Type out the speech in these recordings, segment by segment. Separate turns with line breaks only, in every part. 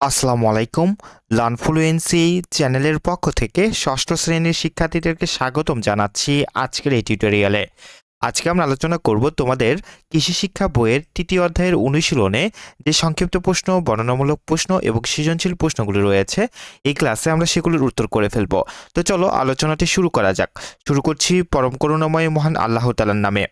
আসসালামু আলাইকুম। লার্নফ্লুয়েন্সি চ্যানেলের পক্ষ থেকে ষষ্ঠ শ্রেণির শিক্ষার্থীদেরকে স্বাগতম জানাচ্ছি আজকের এই টিউটোরিয়ালে। আজকে আমরা আলোচনা করব তোমাদের কৃষি শিক্ষা বইয়ের তৃতীয় অধ্যায়ের অনুশীলনে যে সংক্ষিপ্ত প্রশ্ন, বর্ণনামূলক প্রশ্ন এবং সৃজনশীল প্রশ্নগুলি রয়েছে, এই ক্লাসে আমরা সেগুলোর উত্তর করে ফেলব। তো চলো আলোচনাটি শুরু করা যাক। শুরু করছি পরম করুণাময় মহান আল্লাহ তালার নামে।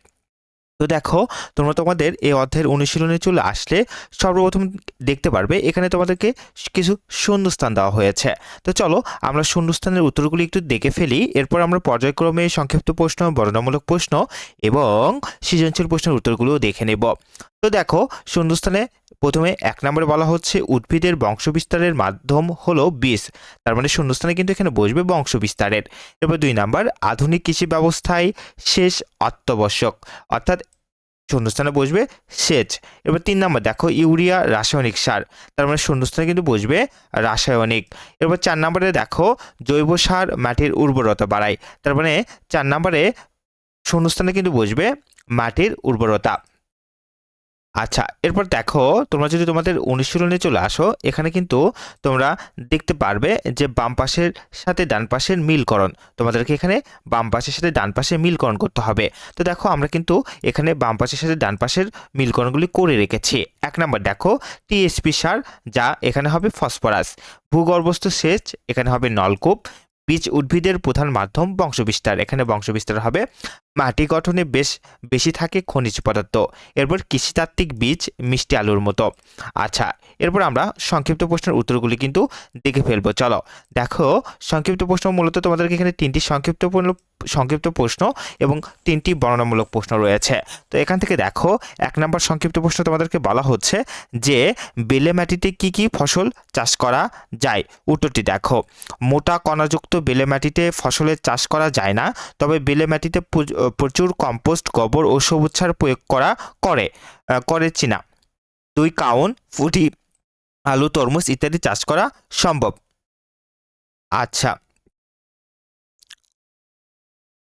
তো দেখো, তোমরা তোমাদের এই অধ্যায়ের অনুশীলনে চলে আসলে সর্বপ্রথম দেখতে পারবে, এখানে তোমাদেরকে কিছু শূন্যস্থান দেওয়া হয়েছে। তো চলো, আমরা শূন্যস্থানের উত্তরগুলি একটু দেখে ফেলি, এরপর আমরা পর্যায়ক্রমে সংক্ষিপ্ত প্রশ্ন, বর্ণনামূলক প্রশ্ন এবং সৃজনশীল প্রশ্নের উত্তরগুলোও দেখে নেব। তো দেখো, শূন্যস্থানে প্রথমে এক নম্বরে বলা হচ্ছে উদ্ভিদের বংশবিস্তারের মাধ্যম হলো বীজ। তার মানে শূন্যস্থানে কিন্তু এখানে বসবে বংশবিস্তারের। এরপর দুই নাম্বার, আধুনিক কৃষি ব্যবস্থায় শেষ অত্যাবশ্যক। অর্থাৎ শূন্যস্থানে বসবে সেচ। এবার তিন নম্বর, দেখো, ইউরিয়া, রাসায়নিক সার। তার মানে শূন্যস্থানে কিন্তু বসবে রাসায়নিক। এবার চার নম্বরে দেখো, জৈব সার মাটির উর্বরতা বাড়ায়। তার মানে চার নম্বরে শূন্যস্থানে কিন্তু বসবে মাটির উর্বরতা। আচ্ছা এরপর দেখো, তোমরা যদি তোমাদের অনুশীলনে চলে আসো, এখানে কিন্তু তোমরা দেখতে পারবে যে বাম পাশের সাথে ডান পাশের মিলকরণ, তোমাদেরকে এখানে বাম পাশের সাথে ডান পাশে মিলকরণ করতে হবে। তো দেখো, আমরা কিন্তু এখানে বাম পাশের সাথে ডান পাশের মিলকরণগুলি করে রেখেছি। এক নম্বর দেখো টিএসপি সার, যা এখানে হবে ফসফরাস। ভূগর্ভস্থ সেচ, এখানে হবে নলকূপ। বীজ উদ্ভিদের প্রধান মাধ্যম বংশবিস্তার, এখানে বংশবিস্তার হবে মাটি গঠনে বেশ বেশি থাকে খনিজ পদার্থ। এরপর কৃষিতাত্ত্বিক বীজ, মিষ্টি আলুর মতো। আচ্ছা এরপর আমরা সংক্ষিপ্ত প্রশ্নের উত্তরগুলি কিন্তু দেখে ফেলব। চলো, দেখো, সংক্ষিপ্ত প্রশ্ন মূলত তোমাদেরকে এখানে তিনটি সংক্ষিপ্ত সংক্ষিপ্ত প্রশ্ন এবং তিনটি বর্ণনামূলক প্রশ্ন রয়েছে। তো এখান থেকে দেখো, এক নম্বর সংক্ষিপ্ত প্রশ্ন তোমাদেরকে বলা হচ্ছে যে, বেলে মাটিতে কি কি ফসল চাষ করা যায়? উত্তরটি দেখো, মোটা কণাযুক্ত বেলে মাটিতে ফসলের চাষ করা যায় না, তবে বেলে মাটিতে প্রচুর কম্পোস্ট, গোবর ও সবুজ সার প্রয়োগ করা করে করে চীনা। দুই কাউন ফুটি, আলু, তরমুজ ইত্যাদি চাষ করা সম্ভব। আচ্ছা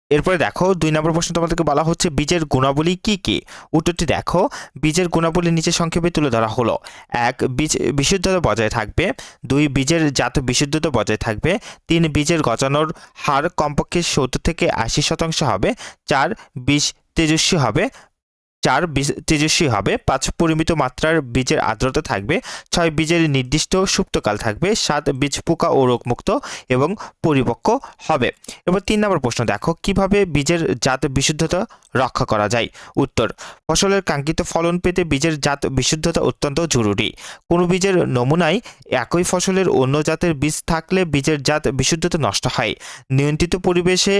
এরপরে দেখো, দুই নম্বর প্রশ্ন তোমাদেরকে বলা হচ্ছে, বীজের গুণাবলী কি কি? উত্তরটি দেখো, বীজের গুণাবলী নিচে সংক্ষেপে তুলে ধরা হলো। এক, বীজ বিশুদ্ধতা বজায় থাকবে। দুই, বীজের জাত বিশুদ্ধতা বজায় থাকবে। তিন, বীজের গজানোর হার কমপক্ষে সত্তর থেকে আশি শতাংশ হবে। চার, বীজ তেজস্বী হবে। চার বীজ তেজস্বী হবে। পাঁচ পরিমিত মাত্রার বীজের আর্দ্রতা থাকবে। ছয় বীজের নির্দিষ্ট সুপ্তকাল থাকবে। সাত বীজ পোকা ও রোগমুক্ত এবং পরিপক্ক হবে। এবার তিন নম্বর প্রশ্ন, দেখো কীভাবে বীজের জাত বিশুদ্ধতা রক্ষা করা যায়? উত্তর, ফসলের কাঙ্ক্ষিত ফলন পেতে বীজের জাত বিশুদ্ধতা অত্যন্ত জরুরি। কোনো বীজের নমুনায় একই ফসলের অন্য জাতের বীজ থাকলে বীজের জাত বিশুদ্ধতা নষ্ট হয়। নিয়ন্ত্রিত পরিবেশে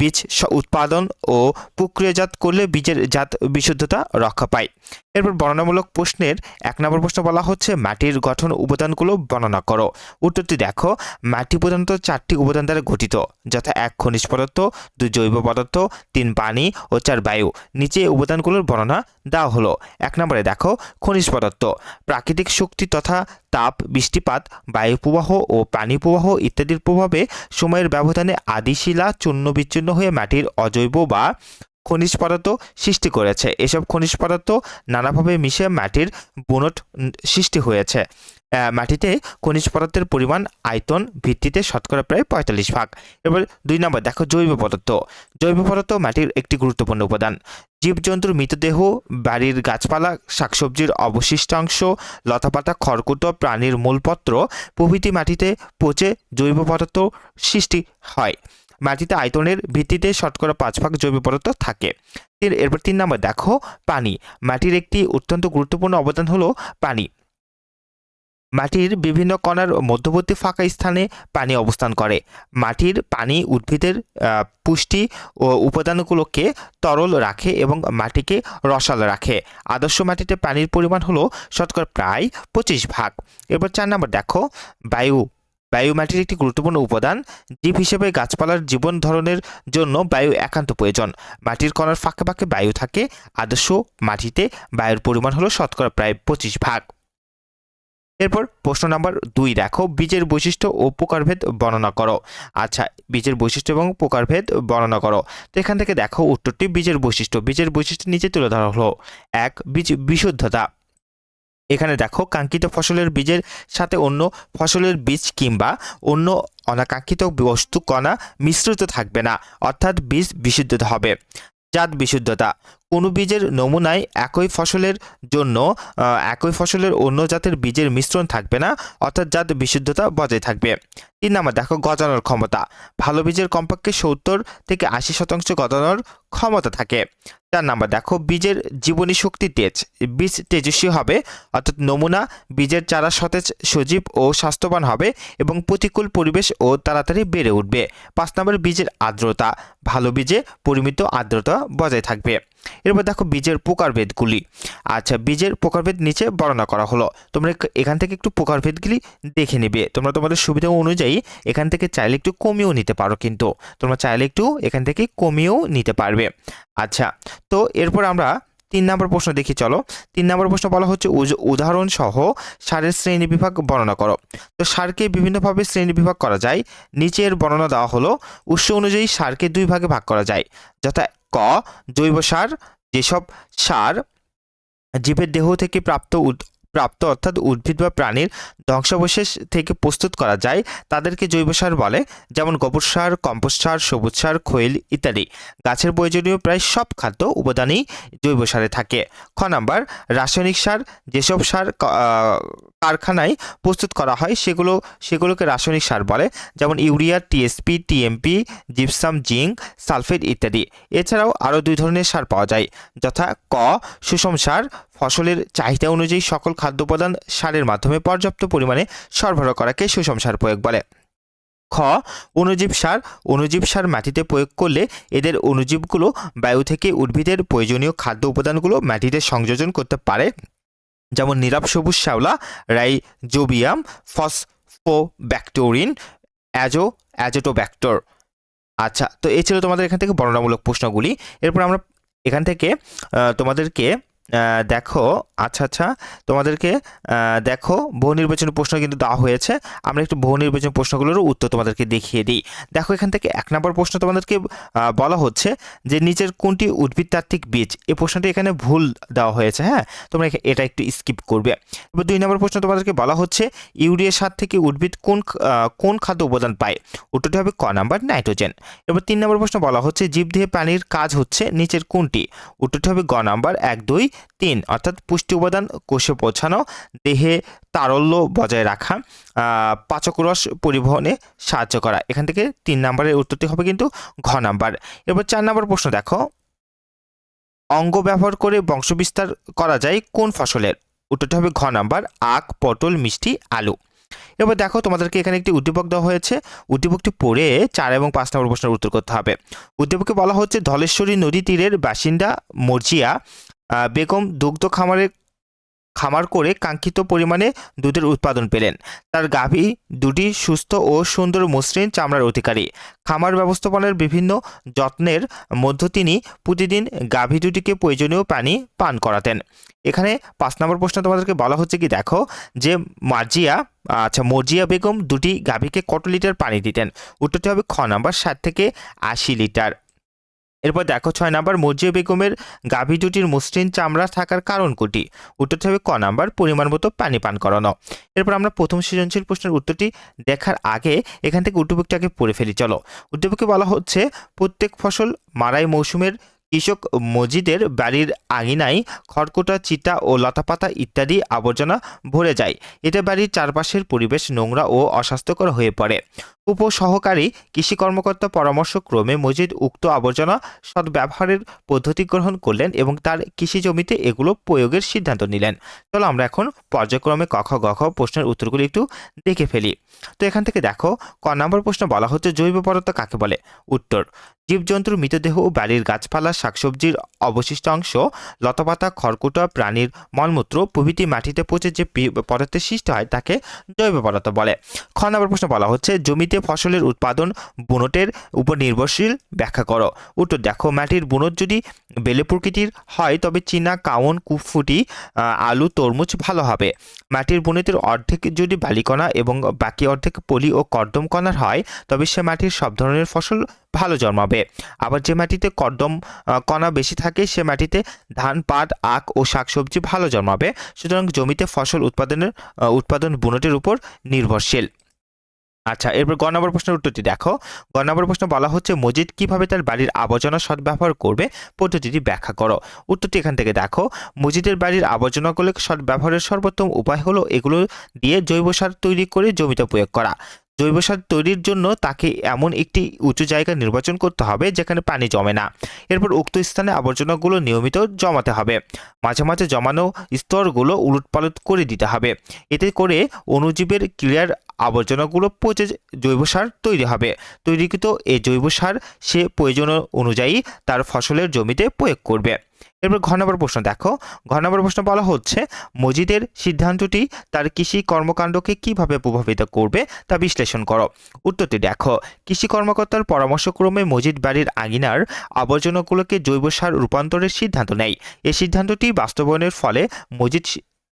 বীজ উৎপাদন ও প্রক্রিয়াজাত করলে বীজের জাত বিশুদ্ধতা রক্ষা পায়। এরপর বর্ণনামূলক প্রশ্নের এক নম্বর প্রশ্ন বলা হচ্ছে, মাটির গঠন উপাদানগুলো বর্ণনা করো। উত্তরটি দেখো, মাটি প্রধানত চারটি উপাদান দ্বারা গঠিত, যথা এক খনিজ পদার্থ, দুই জৈব পদার্থ, তিন পানি ও চার বায়ু। নিচে উপাদানগুলোর বর্ণনা দেওয়া হলো। এক নম্বরে দেখো, খনিজ পদার্থ, প্রাকৃতিক শক্তি তথা তাপ, বৃষ্টিপাত, বায়ু প্রবাহ ও পানি প্রবাহ ইত্যাদির প্রভাবে সময়ের ব্যবধানে আদিশিলা চূর্ণ বিচ্ছিন্ন হয়ে মাটির অজৈব বা খনিজ পদার্থ সৃষ্টি করেছে। এসব খনিজ পদার্থ নানাভাবে মিশে মাটির বুনট সৃষ্টি হয়েছে। মাটিতে খনিজ পদার্থের পরিমাণ আয়তন ভিত্তিতে শতকরা প্রায় পঁয়তাল্লিশ ভাগ। এবার দুই নম্বর, দেখো জৈব পদার্থ। জৈব পদার্থ মাটির একটি গুরুত্বপূর্ণ উপাদান। জীবজন্তুর মৃতদেহ, বাড়ির গাছপালা, শাকসবজির অবশিষ্টাংশ লতাপাতা, খড়কুটো, প্রাণীর মূলপত্র প্রভৃতি মাটিতে পচে জৈব পদার্থ সৃষ্টি হয়। মাটিতে আয়তনের ভিত্তিতে শতকরা পাঁচ ভাগ জৈব পদার্থ থাকে। এরপর তিন নম্বর, দেখো, পানি। মাটির একটি অত্যন্ত গুরুত্বপূর্ণ অবদান হলো পানি। মাটির বিভিন্ন কণার মধ্যবর্তী ফাঁকা স্থানে পানি অবস্থান করে। মাটির পানি উদ্ভিদের পুষ্টি ও উপাদানগুলোকে তরল রাখে এবং মাটিকে রসাল রাখে। আদর্শ মাটিতে পানির পরিমাণ হলো শতকরা প্রায় পঁচিশ ভাগ। এবার চার নম্বর, দেখো, বায়ু। বায়ু মাটির একটি গুরুত্বপূর্ণ উপাদান, জীব হিসেবে গাছপালার জীবন ধারণের জন্য বায়ু একান্ত প্রয়োজন। মাটির কণার ফাঁকে ফাঁকে বায়ু থাকে, আদর্শ মাটিতে বায়ুর পরিমাণ হলো শতকরা প্রায় পঁচিশ ভাগ। এরপর প্রশ্ন নাম্বার দুই, দেখো বীজের বৈশিষ্ট্য ও প্রকারভেদ বর্ণনা করো। আচ্ছা বীজের বৈশিষ্ট্য এবং প্রকারভেদ বর্ণনা করো। তো এখান থেকে দেখো উত্তরটি বীজের বৈশিষ্ট্য। বীজের বৈশিষ্ট্য নিচে তুলে ধরা হলো। এক, বীজ বিশুদ্ধতা। এখানে দেখো, কাঙ্ক্ষিত ফসলের বীজের সাথে অন্য ফসলের বীজ কিংবা অন্য অনাকাঙ্ক্ষিত বস্তু কণা মিশ্রিত থাকবে না, অর্থাৎ বীজ বিশুদ্ধ হবে। জাত বিশুদ্ধতা কোনো বীজের নমুনায় একই ফসলের জন্য একই ফসলের অন্য জাতের বীজের মিশ্রণ থাকবে না, অর্থাৎ জাত বিশুদ্ধতা বজায় থাকবে। তিন নাম্বার, দেখো, গজানোর ক্ষমতা। ভালো বীজের কমপক্ষে সত্তর থেকে আশি শতাংশ গজানোর ক্ষমতা থাকে। চার নাম্বার, দেখো, বীজের জীবনী শক্তি তেজ। বীজ তেজস্বী হবে, অর্থাৎ নমুনা বীজের চারা সতেজ, সজীব ও স্বাস্থ্যবান হবে এবং প্রতিকূল পরিবেশ ও তাড়াতাড়ি বেড়ে উঠবে। পাঁচ নম্বর, বীজের আর্দ্রতা। ভালো বীজে পরিমিত আর্দ্রতা বজায় থাকবে। এরপর দেখো বীজের প্রকারভেদগুলি। আচ্ছা বীজের প্রকারভেদ নিচে বর্ণনা করা হলো। তোমরা এখান থেকে একটু প্রকারভেদগুলি দেখে নিবে। তোমরা তোমাদের সুবিধা অনুযায়ী এখান থেকে চাইলে একটু কমিয়েও নিতে পারো কিন্তু। তোমরা চাইলে একটু এখান থেকে কমিয়েও নিতে পারবে। আচ্ছা তো এরপর আমরা তিন নম্বর প্রশ্ন দেখি, চলো। তিন নম্বর প্রশ্ন বলা হচ্ছে উদাহরণ সহ সারের শ্রেণি বিভাগ বর্ণনা করো। তো সারকে বিভিন্নভাবে শ্রেণি বিভাগ করা যায়। নিচের বর্ণনা দেওয়া হলো, উৎস অনুযায়ী সারকে দুই ভাগে ভাগ করা যায়, যথা ক জৈব সার যেসব সার জীবের দেহ থেকে প্রাপ্ত প্রাপ্ত অর্থাৎ উদ্ভিদ বা প্রাণীর ধ্বংসাবশেষ থেকে প্রস্তুত করা যায়, তাদেরকে জৈব সার বলে, যেমন গোবর সার, কম্পোস্ট সার, সবুজ সার, খৈল ইত্যাদি। গাছের প্রয়োজনীয় প্রায় সব খাদ্য উপাদানই জৈব সারে থাকে। খ নাম্বার, রাসায়নিক সার, যেসব সার কারখানায় প্রস্তুত করা হয়, সেগুলো, সেগুলোকে রাসায়নিক সার বলে, যেমন urea, TSP, TMP, gypsum, zinc, sulphate ইত্যাদি। এছাড়াও আরও দুই ধরনের সার পাওয়া যায়, যথা ক, সুষম সার ফসলের চাহিদা অনুযায়ী সকল খাদ্য উপাদান সারের মাধ্যমে পর্যাপ্ত পরিমাণে সরবরাহ করাকে সুষম সার প্রয়োগ বলে। খ, অনুজীব সার। অণুজীব সার মাটিতে প্রয়োগ করলে এদের অণুজীবগুলো বায়ু থেকে উদ্ভিদের প্রয়োজনীয় খাদ্য উপাদানগুলো মাটিতে সংযোজন করতে পারে। যেমন নীরব সবুজ শ্যাওলা, রাইজোবিয়াম, ফসফোব্যাক্টোরিন, অ্যাজো, অ্যাজোটোব্যাক্টর। আচ্ছা তো এই ছিল তোমাদের এখান থেকে বর্ণনামূলক প্রশ্নগুলি। এরপর আমরা এখান থেকে তোমাদেরকে দেখো আচ্ছা আচ্ছা তোমাদেরকে দেখো, বহু নির্বাচনী প্রশ্ন কিন্তু দেওয়া হয়েছে। আমরা একটু বহু নির্বাচন প্রশ্নগুলোরও উত্তর তোমাদেরকে দেখিয়ে দিই। দেখো, এখান থেকে এক নম্বর প্রশ্ন তোমাদেরকে বলা হচ্ছে যে, নিচের কোনটি উদ্ভিদতাত্ত্বিক বীজ? এই প্রশ্নটি এখানে ভুল দেওয়া হয়েছে হ্যাঁ? তোমরা এটা একটু স্কিপ করবে। এবার দুই নম্বর প্রশ্ন তোমাদেরকে বলা হচ্ছে, ইউরিয়া সার থেকে উদ্ভিদ কোন কোন খাদ্য উপাদান পায়? উত্তরটি হবে ক নাম্বার, নাইট্রোজেন। এবার তিন নম্বর প্রশ্ন বলা হচ্ছে, জীবদেহে প্রাণীর কাজ হচ্ছে নিচের কোনটি? উত্তরটি হবে গ নাম্বার, এক, দুই। তিন অর্থাৎ পুষ্টি উপাদান কোষে পৌঁছানো দেহে তারল্য বজায় রাখা আহ, পাচকরস পরিবহনে সাহায্য করা। এখান থেকে তিন নম্বরের উত্তরটি হবে কিন্তু ঘ নাম্বার। এবার চার নম্বর প্রশ্ন দেখো। অঙ্গ ব্যবহার করে বংশবিস্তার করা যায় কোন ফসলের? উত্তরটি হবে ঘ নাম্বার আখ পটল মিষ্টি আলু। এবার দেখো তোমাদেরকে এখানে একটি উদ্দীপক দেওয়া হয়েছে। উদ্দীপকটি পড়ে চার এবং পাঁচ নম্বর প্রশ্নের উত্তর করতে হবে। উদ্দীপকে বলা হচ্ছে ধলেশ্বরী নদী তীরের বাসিন্দা মর্জিয়া। বেগম দুগ্ধ খামারে খামার করে কাঙ্ক্ষিত পরিমাণে দুধের উৎপাদন পেলেন। তার গাভী দুটি সুস্থ ও সুন্দর মসৃণ চামড়ার অধিকারী। খামার ব্যবস্থাপনার বিভিন্ন যত্নের মধ্য তিনি প্রতিদিন গাভী দুটিকে প্রয়োজনীয় পানি পান করাতেন। এখানে পাঁচ নম্বর প্রশ্ন তোমাদেরকে বলা হচ্ছে কি, দেখো যে মার্জিয়া আচ্ছা মর্জিয়া বেগম দুটি গাভীকে কত লিটার পানি দিতেন? উত্তরটি হবে খ নাম্বার, ষাট থেকে আশি লিটার। এরপর দেখো ছয় নাম্বার মর্জিয়া বেগমের গাভী দুটির মসৃণ চামড়া থাকার কারণ কোটি উত্তরটি হবে ক নাম্বার, পরিমাণ মতো পানি পান করানো। এরপর আমরা প্রথম সৃজনশীল প্রশ্নের উত্তরটি দেখার আগে এখান থেকে উদ্দীপকটাকে পড়ে ফেলি, চলো। উদ্দীপকে বলা হচ্ছে, প্রত্যেক ফসল মারাই মৌসুমের কৃষক মজিদের বাড়ির আঙিনায় খড়কুটা চিতা ও লতাপাতা ইত্যাদি আবর্জনা ভরে যায়। এতে বাড়ির চারপাশের পরিবেশ নোংরা ও অস্বাস্থ্যকর হয়ে পড়ে। উপসহকারী কৃষি কর্মকর্তা পরামর্শক্রমে মজিদ উক্ত আবর্জনা সদ্ব্যবহারের পদ্ধতি গ্রহণ করলেন এবং তার কৃষি জমিতে এগুলো প্রয়োগের সিদ্ধান্ত নিলেন। চলো আমরা এখন পর্যায়ক্রমে কখ গখ প্রশ্নের উত্তরগুলি একটু দেখে ফেলি। তো এখান থেকে দেখো, ক নম্বর প্রশ্ন বলা হচ্ছে, জৈব পদার্থ কাকে বলে? উত্তর, জীবজন্তুর মৃতদেহ ও বাড়ির গাছপালা, শাকসবজির অবশিষ্ট অংশ, লতাপাতা, খড়কুটা, প্রাণীর মলমূত্র, প্রভৃতি মাটিতে পচে যে পদার্থের সৃষ্টি হয় তাকে জৈব পদার্থ বলে। খ নম্বর প্রশ্ন বলা হচ্ছে, জমিতে জমিতে ফসলের উৎপাদন বুনটের উপর নির্ভরশীল। ব্যাখ্যা করো। উত্তর, দেখো, মাটির বুনট যদি বেলে প্রকৃতির হয়, তবে চীনা কাউন, কুফুটি আলু, তরমুজ ভালো হবে। মাটির বুনটের অর্ধেক যদি বালিকণা এবং বাকি অর্ধেক পলি ও কর্দম কণার হয়, তবে সে মাটির সব ধরনের ফসল ভালো জন্মাবে। আবার যে মাটিতে কর্দম কণা বেশি থাকে, সে মাটিতে ধান, পাট, আখ ও শাকসবজি ভালো জন্মাবে। সুতরাং জমিতে ফসল উৎপাদনের উৎপাদন বুনটের উপর নির্ভরশীল। আচ্ছা এরপর গ নম্বর প্রশ্নের উত্তরটি দেখো। গ নম্বর প্রশ্ন বলা হচ্ছে মজিদ কীভাবে তার বাড়ির আবর্জনা সদ্ব্যবহার করবে? পদ্ধতিটি ব্যাখ্যা করো। উত্তরটি এখান থেকে দেখো। মজিদের বাড়ির আবর্জনাগুলো সদ্ব্যবহারের সর্বোত্তম উপায় হলো এগুলো দিয়ে জৈব সার তৈরি করে জমিতে প্রয়োগ করা। জৈব সার তৈরির জন্য তাকে এমন একটি উঁচু জায়গা নির্বাচন করতে হবে যেখানে পানি জমে না। এরপর উক্ত স্থানে আবর্জনাগুলো নিয়মিত জমাতে হবে। মাঝে মাঝে জমানো স্তরগুলো উলটপালট করে দিতে হবে। এতে করে অণুজীবের ক্রিয়ার আবর্জনাগুলো পচে জৈব সার তৈরি হবে। তৈরিকৃত এই জৈব সার সে প্রয়োজন অনুযায়ী তার ফসলের জমিতে প্রয়োগ করবে। এরপর ঘ নম্বর প্রশ্ন, দেখো। ঘ নম্বর প্রশ্ন বলা হচ্ছে, মজিদের সিদ্ধান্তটি তার কৃষি কর্মকাণ্ডকে কীভাবে প্রভাবিত করবে তা বিশ্লেষণ করো। উত্তরটি দেখো, কৃষি কর্মকর্তার পরামর্শক্রমে মজিদ বাড়ির আঙিনার আবর্জনাগুলোকে জৈব সার রূপান্তরের সিদ্ধান্ত নেয়। এই সিদ্ধান্তটি বাস্তবায়নের ফলে মজিদ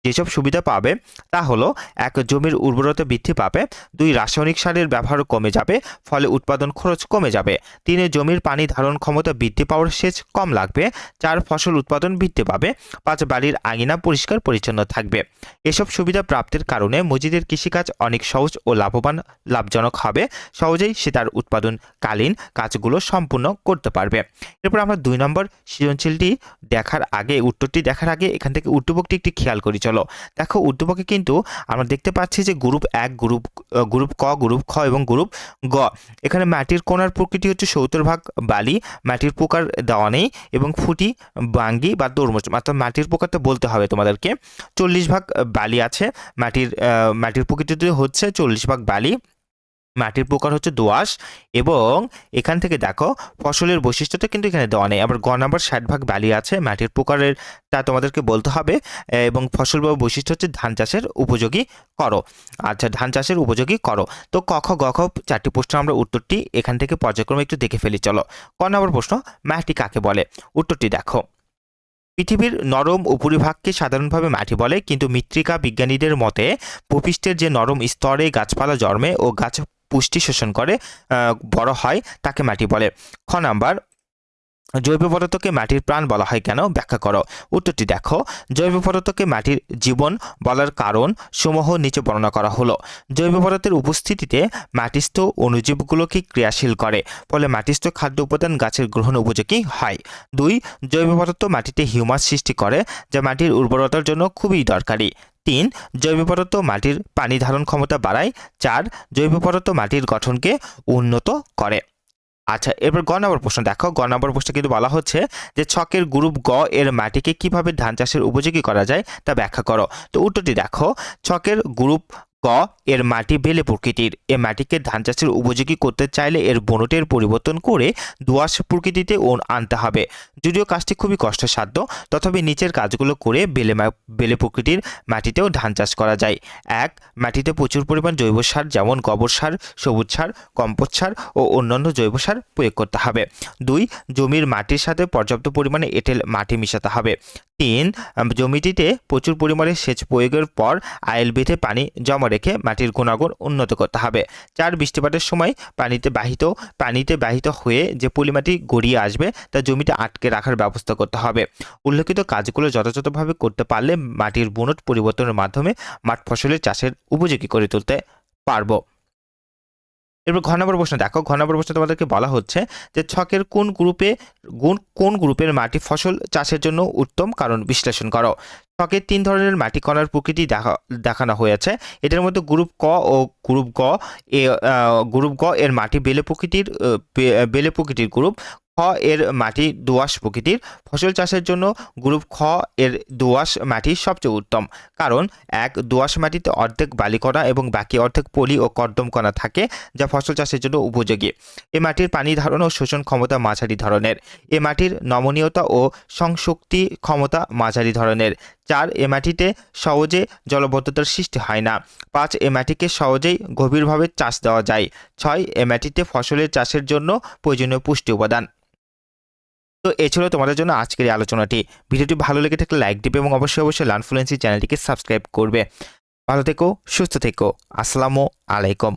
যেসব সুবিধা পাবে তা হলো, এক, জমির উর্বরতা বৃদ্ধি পাবে, দুই, রাসায়নিক সারের ব্যবহার কমে যাবে, ফলে উৎপাদন খরচ কমে যাবে, তিনে, জমির পানি ধারণ ক্ষমতা বৃদ্ধি পাওয়ার সেচ কম লাগবে, চার, ফসল উৎপাদন বৃদ্ধি পাবে, পাঁচ, বাড়ির আঙিনা পরিষ্কার পরিচ্ছন্ন থাকবে। এসব সুবিধা প্রাপ্তির কারণে মজিদের কৃষিকাজ অনেক সহজ ও লাভবান, লাভজনক হবে, সহজেই সে তার উৎপাদনকালীন কাজগুলো সম্পূর্ণ করতে পারবে। এরপর আমরা দুই নম্বর সৃজনশীলটি দেখার আগে, উত্তরটি দেখার আগে এখান থেকে উদ্দীপকটি একটি খেয়াল করি, চলো। দেখো উদ্দীপকে কিন্তু আমরা দেখতে পাচ্ছি যে গ্রুপ এক, গ্রুপ গ্রুপ ক, গ্রুপ খ এবং গ্রুপ গ। এখানে মাটির কোনার প্রকৃতি হচ্ছে সত্তর ভাগ বালি, মাটির পোকার দেওয়া নেই এবং ফুটি, বাঙ্গি বা তরমুজ। অর্থাৎ মাটির তো বলতে হবে তোমাদেরকে। চল্লিশ ভাগ বালি আছে, মাটির মাটির প্রকৃতিতে হচ্ছে চল্লিশ ভাগ বালি। মাটির প্রকার হচ্ছে দোআঁশ এবং এখান থেকে দেখো ফসলের বৈশিষ্ট্যটা কিন্তু এখানে দেওয়া নেই। আবার গ নাম্বার ষাট ভাগ বালি আছে, মাটির প্রকারের তা তোমাদেরকে বলতে হবে। এবং ফসল বা বৈশিষ্ট্য হচ্ছে ধান চাষের উপযোগী করো। আচ্ছা ধান চাষের উপযোগী করো। তো কখ গখ চারটি প্রশ্ন আমরা উত্তরটি এখান থেকে পর্যায়ক্রমে একটু দেখে ফেলি, চলো। ক নম্বর প্রশ্ন, মাটি কাকে বলে? উত্তরটি দেখো। পৃথিবীর নরম উপরিভাগকে সাধারণভাবে মাটি বলে, কিন্তু মৃত্তিকা বিজ্ঞানীদের মতে, ভূপৃষ্ঠের যে নরম স্তরে গাছপালা জন্মে ও গাছ পুষ্টি শোষণ করে বড় হয় তাকে মাটি বলে। খ নাম্বার, জৈব পদার্থকে মাটির প্রাণ বলা হয় কেন? ব্যাখ্যা করো। উত্তরটি দেখো। জৈব পদার্থকে মাটির জীবন বলার কারণ সমূহ নিচে বর্ণনা করা হলো। জৈব পদার্থের উপস্থিতিতে মাটিস্থ অণুজীবগুলোকে ক্রিয়াশীল করে, ফলে মাটিস্থ খাদ্য উপাদান গাছের গ্রহণ উপযোগী হয়। দুই, জৈব পদার্থ মাটিতে হিউমাস সৃষ্টি করে, যা মাটির উর্বরতার জন্য খুবই দরকারি। তিন, জৈব পদার্থ মাটির পানি ধারণ ক্ষমতা বাড়ায়। চার, জৈব পদার্থ মাটির গঠনকে উন্নত করে। আচ্ছা এরপর গ নম্বর প্রশ্ন। দেখো, গ নম্বর প্রশ্নে কিন্তু বলা হচ্ছে যে ছকের গ্রুপ গ এর মাটিকে কীভাবে ধান চাষের উপযোগী করা যায় তা ব্যাখ্যা করো। তো উত্তরটি দেখো, ছকের গ্রুপ গ এর মাটি বেলে প্রকৃতির। এ মাটিকে ধান চাষের উপযোগী করতে চাইলে এর বনটের পরিবর্তন করে দোআঁশ প্রকৃতিতে ওন- আনতে হবে। যদিও কাজটি খুবই কষ্টসাধ্য, তথাপি নিচের কাজগুলো করে বেলে বেলে প্রকৃতির মাটিতেও ধান চাষ করা যায়। এক, মাটিতে প্রচুর পরিমাণ জৈব সার যেমন গোবর সার, সবুজ সার, কম্পোস্ট সার ও অন্যান্য জৈব সার প্রয়োগ করতে হবে। দুই, জমির মাটির সাথে পর্যাপ্ত পরিমাণে এঁটেল মাটি মিশাতে হবে। তিন জমিটিতে প্রচুর পরিমাণে সেচ প্রয়োগের পর আয়েল বেঁধে পানি জমা রেখে মাটির গুণাগুণ উন্নত করতে হবে। চার, বৃষ্টিপাতের সময় পানিতে বাহিত পানিতে বাহিত হয়ে যে পলিমাটি গড়িয়ে আসবে, তা জমিতে আটকে রাখার ব্যবস্থা করতে হবে। উল্লেখিত কাজগুলো যথাযথভাবে করতে পারলে মাটির বুনট পরিবর্তনের মাধ্যমে মাঠ ফসলের চাষের উপযোগী করে তুলতে পারব। এরপর ঘ নম্বর প্রশ্ন, দেখো ঘন নম্বর প্রশ্ন তোমাদেরকে বলা হচ্ছে যে ছকের কোন গ্রুপে, গুণ কোন গ্রুপের মাটি ফসল চাষের জন্য উত্তম কারণ বিশ্লেষণ করো। ছকে তিন ধরনের মাটি কণার প্রকৃতি দেখা, দেখানো হয়েছে। এটার মধ্যে গ্রুপ ক ও গ্রুপ গ, এ গ্রুপ গ এর মাটি বেলে প্রকৃতির বেলে প্রকৃতির গ্রুপ। খ এর মাটি দোআঁশ প্রকৃতির। ফসল চাষের জন্য গ্রুপ খ এর দোআঁশ মাটি সবচেয়ে উত্তম। কারণ, এক, দোআঁশ মাটিতে অর্ধেক বালিকণা এবং বাকি অর্ধেক পলি ও কর্দম কণা থাকে, যা ফসল চাষের জন্য উপযোগী। এ মাটির পানি ধারণ ও শোষণ ক্ষমতা মাঝারি ধরনের। এ মাটির নমনীয়তা ও সংশক্তি ক্ষমতা মাঝারি ধরনের। চার, এ মাটিতে সহজে জলবদ্ধতার সৃষ্টি হয় না। পাঁচ, এ মাটিকে সহজেই গভীরভাবে চাষ দেওয়া যায়। ছয়, এ মাটিতে ফসলের চাষের জন্য প্রয়োজনীয় পুষ্টি উপাদান। তো এ ছিল তোমাদের জন্য আজকের এই আলোচনাটি। ভিডিওটি ভালো লেগে থাকলে লাইক দিবে এবং অবশ্যই অবশ্যই লার্নফ্লুয়েন্সি চ্যানেলটিকে সাবস্ক্রাইব করবে। ভালো থেকো, সুস্থ থেকো। আসসালামু আলাইকুম।